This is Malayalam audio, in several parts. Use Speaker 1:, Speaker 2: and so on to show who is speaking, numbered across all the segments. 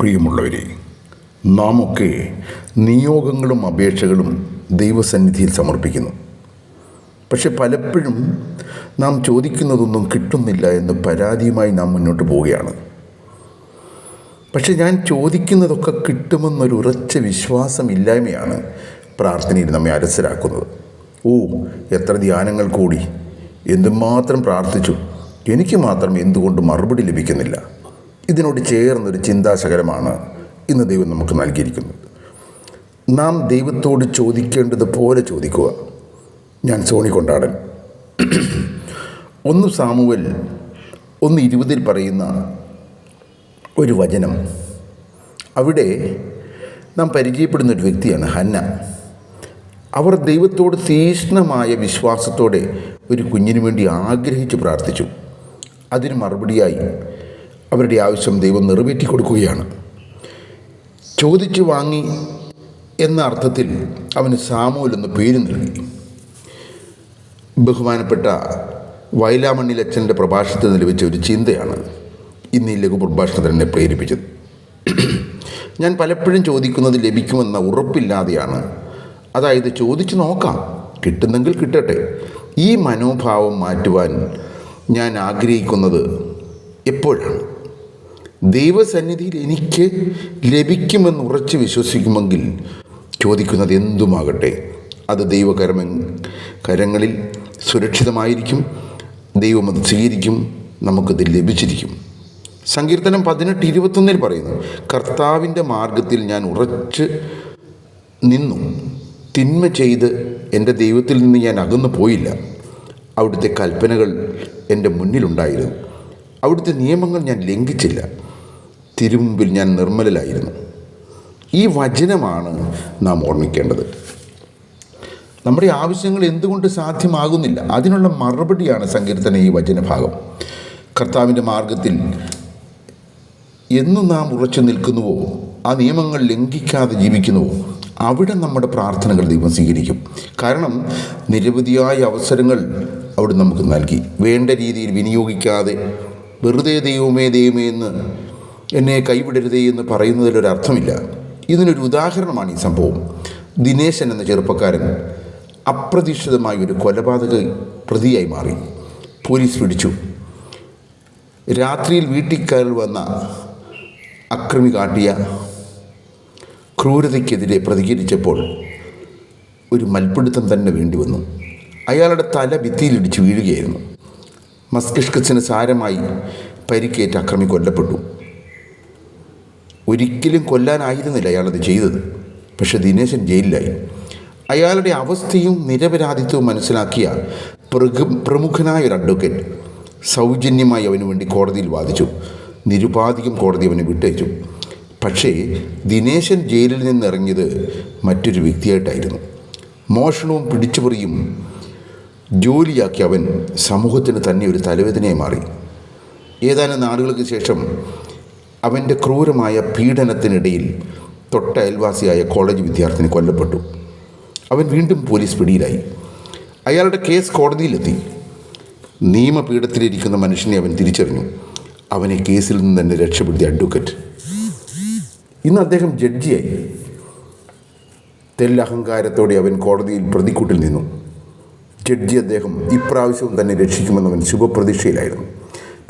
Speaker 1: പ്രിയമുള്ളവരെ നാം ഒക്കെ നിയോഗങ്ങളും അപേക്ഷകളും ദൈവസന്നിധിയിൽ സമർപ്പിക്കുന്നു. പക്ഷെ പലപ്പോഴും നാം ചോദിക്കുന്നതൊന്നും കിട്ടുന്നില്ല എന്ന് പരാതിയുമായി നാം മുന്നോട്ട് പോവുകയാണ്. പക്ഷെ ഞാൻ ചോദിക്കുന്നതൊക്കെ കിട്ടുമെന്നൊരു ഉറച്ച വിശ്വാസമില്ലായ്മയാണ് പ്രാർത്ഥനയിൽ നമ്മെ അരസരാക്കുന്നത് ഓ എത്ര ധ്യാനങ്ങൾ കൂടി. എന്തുമാത്രം പ്രാർത്ഥിച്ചു. എനിക്ക് മാത്രം എന്തുകൊണ്ട് മറുപടി ലഭിക്കുന്നില്ല. ഇതിനോട് ചേർന്നൊരു ചിന്താശകരമാണ് ഇന്ന് ദൈവം നമുക്ക് നൽകിയിരിക്കുന്നത്. നാം ദൈവത്തോട് ചോദിക്കേണ്ടത് പോലെ ചോദിക്കുക. ഞാൻ സോണി കൊണ്ടാടൻ. ഒന്ന് സാമുവൽ ഒന്ന് ഇരുപതിൽ പറയുന്ന ഒരു വചനം. അവിടെ നാം പരിചയപ്പെടുന്ന ഒരു വ്യക്തിയാണ് ഹന്ന. അവർ ദൈവത്തോട് തീഷ്ണമായ വിശ്വാസത്തോടെ ഒരു കുഞ്ഞിനു വേണ്ടി ആഗ്രഹിച്ച് പ്രാർത്ഥിച്ചു. അതിന് മറുപടിയായി അവരുടെ ആവശ്യം ദൈവം നിറവേറ്റി കൊടുക്കുകയാണ്. ചോദിച്ചു വാങ്ങി എന്ന അർത്ഥത്തിൽ അവന് സാമൂൽ എന്ന് പേര് നൽകി. ബഹുമാനപ്പെട്ട വയലാമണ്ണിൽ അച്ഛന്റെ പ്രഭാഷണത്തിൽ ലഭിച്ച ഒരു ചിന്തയാണ് ഇന്ന് ഈ ലഘു പ്രഭാഷണത്തിൽ എന്നെ പ്രേരിപ്പിച്ചത്. ഞാൻ പലപ്പോഴും ചോദിക്കുന്നത് ലഭിക്കുമെന്ന ഉറപ്പില്ലാതെയാണ്. അതായത് ചോദിച്ചു നോക്കാം കിട്ടുന്നെങ്കിൽ കിട്ടട്ടെ. ഈ മനോഭാവം മാറ്റുവാൻ ഞാൻ ആഗ്രഹിക്കുന്നത് എപ്പോഴാണ്? ദൈവസന്നിധിയിൽ എനിക്ക് ലഭിക്കുമെന്ന് ഉറച്ച് വിശ്വസിക്കുമെങ്കിൽ ചോദിക്കുന്നത് എന്തുമാകട്ടെ? അത് ദൈവകരമ കരങ്ങളിൽ സുരക്ഷിതമായിരിക്കും ദൈവം അത് സ്വീകരിക്കും നമുക്കത് ലഭിച്ചിരിക്കും. സങ്കീർത്തനം പതിനെട്ട് ഇരുപത്തൊന്നിൽ പറയുന്നു കർത്താവിന്റെ മാർഗത്തിൽ ഞാൻ ഉറച്ച് നിന്നു. തിന്മ ചെയ്ത് എന്റെ ദൈവത്തിൽ നിന്ന് ഞാൻ അകന്നു പോയില്ല. അവിടുത്തെ കൽപ്പനകൾ എന്റെ മുന്നിലുണ്ടായിരുന്നു. അവിടുത്തെ നിയമങ്ങൾ ഞാൻ ലംഘിച്ചില്ല. തിരുമുമ്പിൽ ഞാൻ നിർമ്മലലായിരുന്നു. ഈ വചനമാണ് നാം ഓർമ്മിക്കേണ്ടത്. നമ്മുടെ ആവശ്യങ്ങൾ എന്തുകൊണ്ട് സാധ്യമാകുന്നില്ല? അതിനുള്ള മറുപടിയാണ് സങ്കീർത്തന ഈ വചനഭാഗം. കർത്താവിന്റെ മാർഗത്തിൽ എന്നും നാം ഉറച്ചു നിൽക്കുന്നുവോ? ആ നിയമങ്ങൾ ലംഘിക്കാതെ ജീവിക്കുന്നുവോ? അവിടെ നമ്മുടെ പ്രാർത്ഥനകൾ ദൈവം സ്വീകരിക്കും. കാരണം നിരവധിയായ അവസരങ്ങൾ അവിടെ നമുക്ക് നൽകി. വേണ്ട രീതിയിൽ വിനിയോഗിക്കാതെ വെറുതെ ദൈവമേ ദൈവമേ എന്ന് എന്നെ കൈവിടരുതേ എന്ന് പറയുന്നതിലൊരർത്ഥമില്ല ഇതിനൊരു ഉദാഹരണമാണ് ഈ സംഭവം. ദിനേശൻ എന്ന ചെറുപ്പക്കാരൻ അപ്രതീക്ഷിതമായ ഒരു കൊലപാതക പ്രതിയായി മാറി. പോലീസ് പിടിച്ചു. രാത്രിയിൽ വീട്ടിൽ കയറി വന്ന അക്രമി കാട്ടിയ ക്രൂരതയ്ക്കെതിരെ പ്രതികരിച്ചപ്പോൾ ഒരു മൽപ്പിടുത്തം തന്നെ വേണ്ടി വന്നു. അയാളുടെ തല ഭിത്തിയിലിടിച്ച് വീഴുകയായിരുന്നു. മസ്തിഷ്കത്തിന് സാരമായി പരിക്കേറ്റ് അക്രമി കൊല്ലപ്പെട്ടു. ഒരിക്കലും കൊല്ലാനായിരുന്നില്ല അയാളത് ചെയ്തത്. പക്ഷെ ദിനേശൻ ജയിലിലായി. അയാളുടെ അവസ്ഥയും നിരപരാധിത്വവും മനസ്സിലാക്കിയ പ്രഗ പ്രമുഖനായ ഒരു അഡ്വക്കേറ്റ് സൗജന്യമായി അവന് വേണ്ടി കോടതിയിൽ വാദിച്ചു. നിരുപാധികം കോടതി അവനെ വിട്ടയച്ചു. പക്ഷേ ദിനേശൻ ജയിലിൽ നിന്നിറങ്ങിയത് മറ്റൊരു വ്യക്തിയായിട്ടായിരുന്നു. മോഷണവും പിടിച്ചുപറിയും ജോലിയാക്കി അവൻ സമൂഹത്തിന് തന്നെ ഒരു തലവേദനയായി മാറി. ഏതാനും നാളുകൾക്ക് ശേഷം അവന്റെ ക്രൂരമായ പീഡനത്തിനിടയിൽ തൊട്ട അയൽവാസിയായ കോളേജ് വിദ്യാർത്ഥിനി കൊല്ലപ്പെട്ടു. അവൻ വീണ്ടും പോലീസ് പിടിയിലായി. അയാളുടെ കേസ് കോടതിയിലെത്തി. നിയമപീഠത്തിലിരിക്കുന്ന മനുഷ്യനെ അവൻ തിരിച്ചറിഞ്ഞു. അവനെ കേസിൽ നിന്ന് തന്നെ രക്ഷപ്പെടുത്തിയ അഡ്വക്കറ്റ്. ഇന്ന് അദ്ദേഹം ജഡ്ജിയായി. തെല്ലഹങ്കാരത്തോടെ അവൻ കോടതിയിൽ പ്രതിക്കൂട്ടിൽ നിന്നു. ജഡ്ജി അദ്ദേഹം ഇപ്രാവശ്യവും തന്നെ രക്ഷിക്കുമെന്ന് അവൻ ശുഭപ്രതീക്ഷയിലായിരുന്നു.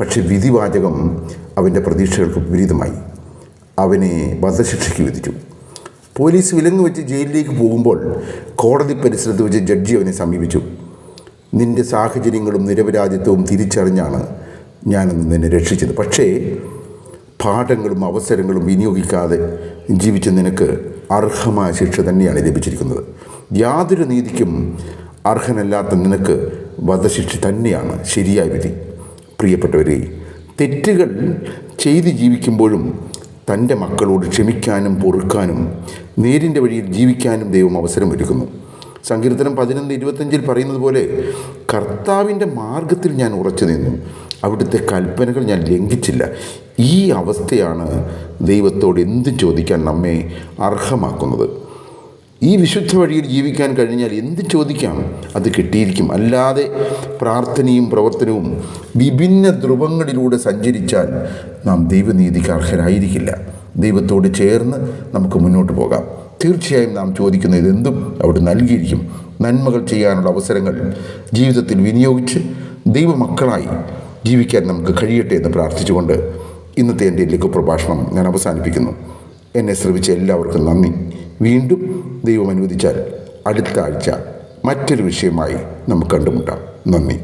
Speaker 1: പക്ഷേ വിധിവാചകം അവന്റെ പ്രതീക്ഷകൾക്ക് വിപരീതമായി. അവനെ വധശിക്ഷയ്ക്ക് വിധിച്ചു. പോലീസ് വിലങ്ങ് വെച്ച് ജയിലിലേക്ക് പോകുമ്പോൾ കോടതി പരിസരത്ത് വെച്ച് ജഡ്ജി അവനെ സമീപിച്ചു. നിന്റെ സാഹചര്യങ്ങളും നിരപരാധിത്വവും തിരിച്ചറിഞ്ഞാണ് ഞാനന്ന് നിന്നെ രക്ഷിച്ചത്. പക്ഷേ പാഠങ്ങളും അവസരങ്ങളും വിനിയോഗിക്കാതെ ജീവിച്ച നിനക്ക് അർഹമായ ശിക്ഷ തന്നെയാണ് ലഭിച്ചിരിക്കുന്നത്. യാതൊരു നീതിക്കും അർഹനല്ലാത്ത നിനക്ക് വധശിക്ഷ തന്നെയാണ് ശരിയായ വിധി. പ്രിയപ്പെട്ടവരെ തെറ്റുകൾ ചെയ്ത് ജീവിക്കുമ്പോഴും തന്റെ മക്കളോട് ക്ഷമിക്കാനും പൊറുക്കാനും നേരിന്റെ വഴിയിൽ ജീവിക്കാനും ദൈവം അവസരമൊരുക്കുന്നു സങ്കീർത്തനം പതിനൊന്ന് ഇരുപത്തഞ്ചിൽ പറയുന്നത് പോലെ കർത്താവിന്റെ മാർഗത്തിൽ ഞാൻ ഉറച്ചു നിന്നു. അവിടുത്തെ കൽപ്പനകൾ ഞാൻ ലംഘിച്ചില്ല. ഈ അവസ്ഥയാണ് ദൈവത്തോട് എന്തും ചോദിക്കാൻ നമ്മെ അർഹമാക്കുന്നത്? ഈ വിശുദ്ധ വഴിയിൽ ജീവിക്കാൻ കഴിഞ്ഞാൽ എന്ത് ചോദിക്കാം? അത് കിട്ടിയിരിക്കും. അല്ലാതെ പ്രാർത്ഥനയും പ്രവർത്തനവും വിഭിന്ന ധ്രുവങ്ങളിലൂടെ സഞ്ചരിച്ചാൽ നാം ദൈവനീതിക്ക് അർഹരായിരിക്കില്ല. ദൈവത്തോട് ചേർന്ന് നമുക്ക് മുന്നോട്ട് പോകാം. തീർച്ചയായും നാം ചോദിക്കുന്ന ഇതെന്തും അവിടെ നൽകിയിരിക്കും. നന്മകൾ ചെയ്യാനുള്ള അവസരങ്ങൾ ജീവിതത്തിൽ വിനിയോഗിച്ച് ദൈവമക്കളായി ജീവിക്കാൻ നമുക്ക് കഴിയട്ടെ എന്ന് പ്രാർത്ഥിച്ചുകൊണ്ട് ഇന്നത്തെ എന്റെ ലഘു പ്രഭാഷണം ഞാൻ അവസാനിപ്പിക്കുന്നു. എന്നെ ശ്രമിച്ച എല്ലാവർക്കും നന്ദി. വീണ്ടും ദൈവം അനുവദിച്ചാൽ അടുത്ത ആഴ്ച മറ്റൊരു വിഷയമായി നമുക്ക് കണ്ടുമുട്ടാം. നന്ദി.